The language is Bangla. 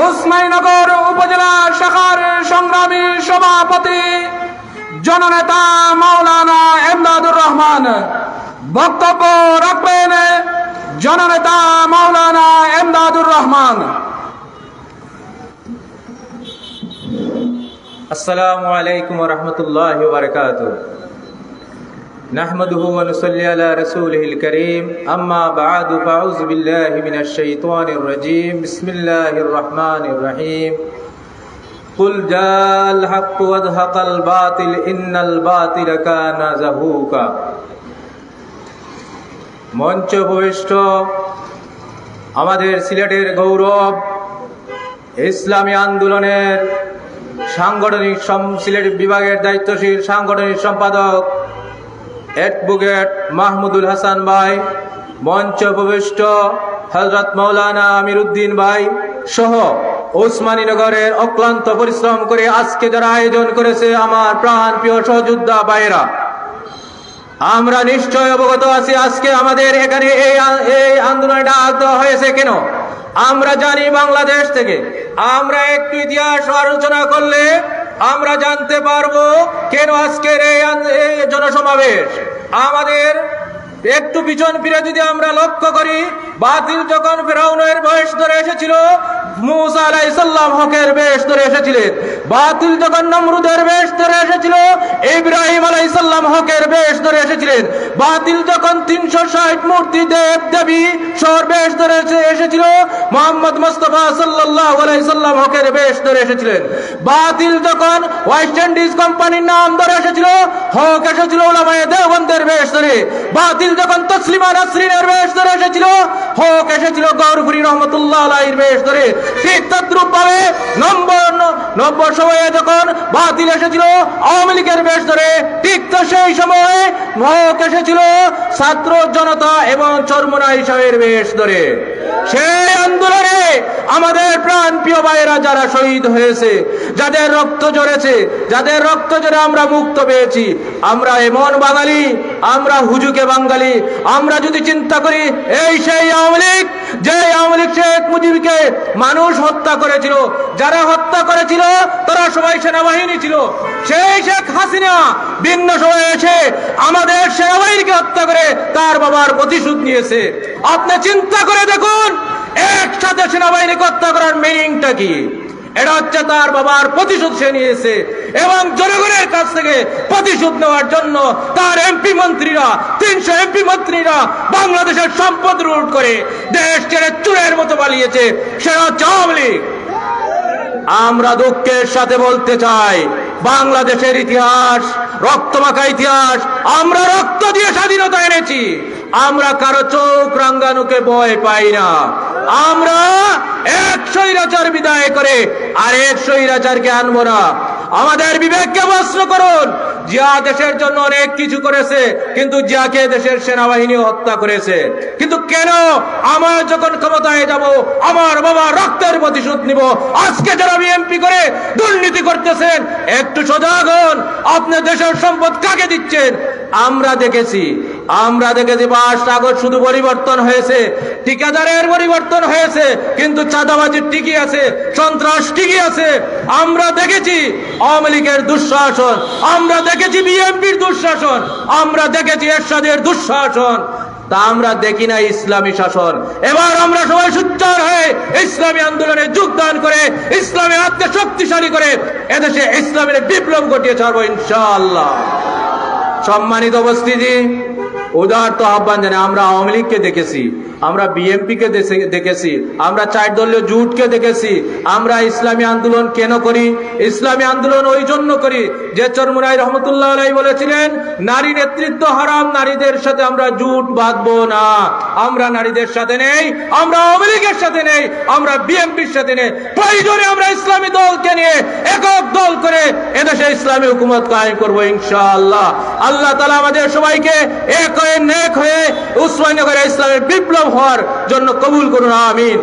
ওসমাইনগর উপজেলা শাখার সংগ্রামী সভাপতি জননেতা মাওলানা এমদাদুর রহমান। বক্তব্য রাখবেন জননেতা মাওলানা এমদাদুর রহমান। আসসালামু আলাইকুম রহমতুল্লাহ বারকাতুহ। نحمده ونصلي على رسوله الكريم أما بعد فأعوذ بالله من الشيطان الرجيم بسم الله الرحمن الرحيم قل جاء الحق وادهق الباطل إن الباطل كان زهوقا মঞ্চ উপবিষ্ট আমাদের সিলেটের গৌরব ইসলামী আন্দোলনের সাংগঠনিক সম- সিলেট বিভাগের দায়িত্বশীল সাংগঠনিক সম্পাদক অ্যাডভোকেট মাহমুদুল হাসান ভাই, মঞ্চ উপবিষ্ট হজরত মৌলানা আমির উদ্দিন ভাই সহ ওসমানীনগরের অক্লান্ত পরিশ্রম করে আজকে যারা আয়োজন করেছে আমার প্রাণ প্রিয় সহযোদ্ধা ভাইয়েরা, আমরা নিশ্চয় অবগত আছি আজকে আমাদের এখানে এই এই আন্দোলনটা দেওয়া হয়েছে কেন? আমরা জানি বাংলাদেশ থেকে। আমরা একটু ইতিহাস আলোচনা করলে আমরা জানতে পারব কেন আজকের এই জনসমাবেশ। আমাদের একটু পিছন ফিরে যদি আমরা লক্ষ্য করি, বাতিল যখন ফেরাউনের বয়স ধরে এসেছিল মুসা আলাইসাল্লাম হকের বেশ ধরে এসেছিলেন। বাতিল যখন নমরুদের বেশ ধরে এসেছিল, ইব্রাহিম আলাইসাল্লাম হকের বেশ ধরে এসেছিলেন। বাতিল যখন তিনশো ষাট মূর্তি দেব দেবী সর বেশ ধরে এসে- এসেছিল, মোহাম্মদ মুস্তফা সাল্লাহ আলাইসাল্লাম হকের বেশ ধরে এসেছিলেন। বাতিল যখন ওয়েস্ট ইন্ডিজ কোম্পানির নাম ধরে এসেছিল, হক এসেছিল ওলামায়ে দেওবন্দের বেশ ধরে। বাতিল যখন তসলিমা নাসরিনের বেশ ধরে এসেছিল হক, এসেছিল গৌরপুরি রহমতুল্লাহ আলাইর বেশ ধরে। ঠিক ভাবে নম্বর নব্বই সময়ে যখন বাতিল এসেছিল আওয়ামী লীগের বেশ ধরে, ঠিক তো সেই সময়ে হক, এসেছিল ছাত্র জনতা এবং চর্মনা হিসাবের বেশ ধরে। সেই আন্দোলনে আমাদের প্রাণ প্রিয় ভাইয়েরা যারা শহীদ হয়েছে, যাদের রক্ত ঝরেছে, যাদের রক্ত ঝরে আমরা মুক্ত পেয়েছি, আমরা এমন বাঙালি, আমরা হুজুকে বাঙালি, আমরা যদি চিন্তা করি, এই সেই আওয়ামী লীগ যে আওয়ামী লীগ শেখ মুজিবকে মানুষ হত্যা করেছিল, যারা হত্যা করেছিল তারা সবাই সেনাবাহিনী ছিল। সেই শেখ হাসিনা ভিন্ন সময়ে এসে আমাদের সেনাবাহিনীকে হত্যা করে তার বাবার প্রতিশোধ নিয়েছে। আপনি চিন্তা করে দেখুন, একসাথে সেনাবাহিনীকে হত্যা করার মিনিংটা কি? এটা হচ্ছে তার বাবার প্রতিশোধ সে নিয়েছে এবং জনগণের কাছ থেকে প্রতিশোধ নেওয়ার জন্য তার এমপি মন্ত্রীরা, তিনশো এমপি মন্ত্রীরা বাংলাদেশের সম্পদ রুট করে দেশ ছেড়ে চুরের মতো পালিয়েছে। সেটা হচ্ছে আওয়ামী লীগ। আমরা দুঃখের সাথে বলতে চাই, বাংলাদেশের ইতিহাস, রক্তমাখা ইতিহাস, আমরা রক্ত দিয়ে স্বাধীনতা এনেছি। আমরা কারও চোখ রাঙ্গানুকে ভয় পাই না। আমরা এক স্বৈরাচার বিদায় করে আর এক স্বৈরাচারকে আনব না। আমাদের বিবেককে প্রশ্ন করুন জিয়া দেশের জন্য অনেক কিছু করেছে, কিন্তু জিয়াকে দেশের সেনাবাহিনী হত্যা করেছে। কিন্তু কেন আমার যখন ক্ষমতায় যাব, আমার বাবা রক্তের প্রতিশোধ নিব। আজকে যারা বিএমপি করে দুর্নীতি করতেছেন, একটু সজাগ হন। আপনি দেশের সম্পদ কাকে দিচ্ছেন? আমরা দেখেছি আমরা দেখেছি বাস কাগজ শুধু পরিবর্তন হয়েছে, ঠিকাদারের পরিবর্তন হয়েছে, কিন্তু চাঁদাবাজি টিকি আছে, সন্ত্রাস টিকি আছে। আমরা দেখেছি আওয়ামী লীগের দুঃশাসন, আমরা দেখেছি বিএনপির দুঃশাসন, আমরা দেখেছি এরশাদের দুঃশাসন। তা আমরা দেখি না ইসলামী শাসন। এবার আমরা সবাই সুচ্চার হয়ে ইসলামী আন্দোলনে যোগদান করে, ইসলামী হাতকে শক্তিশালী করে এদেশে ইসলামের বিপ্লব ঘটিয়ে ছাড়বো ইনশাআল্লাহ। সম্মানিত উপস্থিতি উদার্ত আহ্বান জানে আমরা আওয়ামী লীগকে দেখেছি, আমরা বিএনপি কে দেখেছি, আমরা চার দলীয় জুটকে দেখেছি, আমরা ইসলামী আন্দোলন কেন করি? ইসলামী আন্দোলন ওই জন্য করি যে চরমুরাই রহমতুল্লাহ আলাই বলেছিলেন, নারী নেতৃত্ব হারাম, নারীদের সাথে আমরা জুট বাঁধবো না। আমরা নারীদের সাথে নেই, আমরা আওয়ামী লীগের সাথে নেই, আমরা বিএনপির সাথে নেই। প্রয়োজনে আমরা ইসলামী দলকে নিয়ে একক দল করে এদেশে ইসলামী হুকুমত কায়েম করব ইনশাআল্লাহ। আল্লাহ তালা আমাদের সবাইকে এক হয়ে নেক হয়ে উসমানীনগরে ইসলামের বিপ্লব হওয়ার জন্য কবুল করুন আমিন।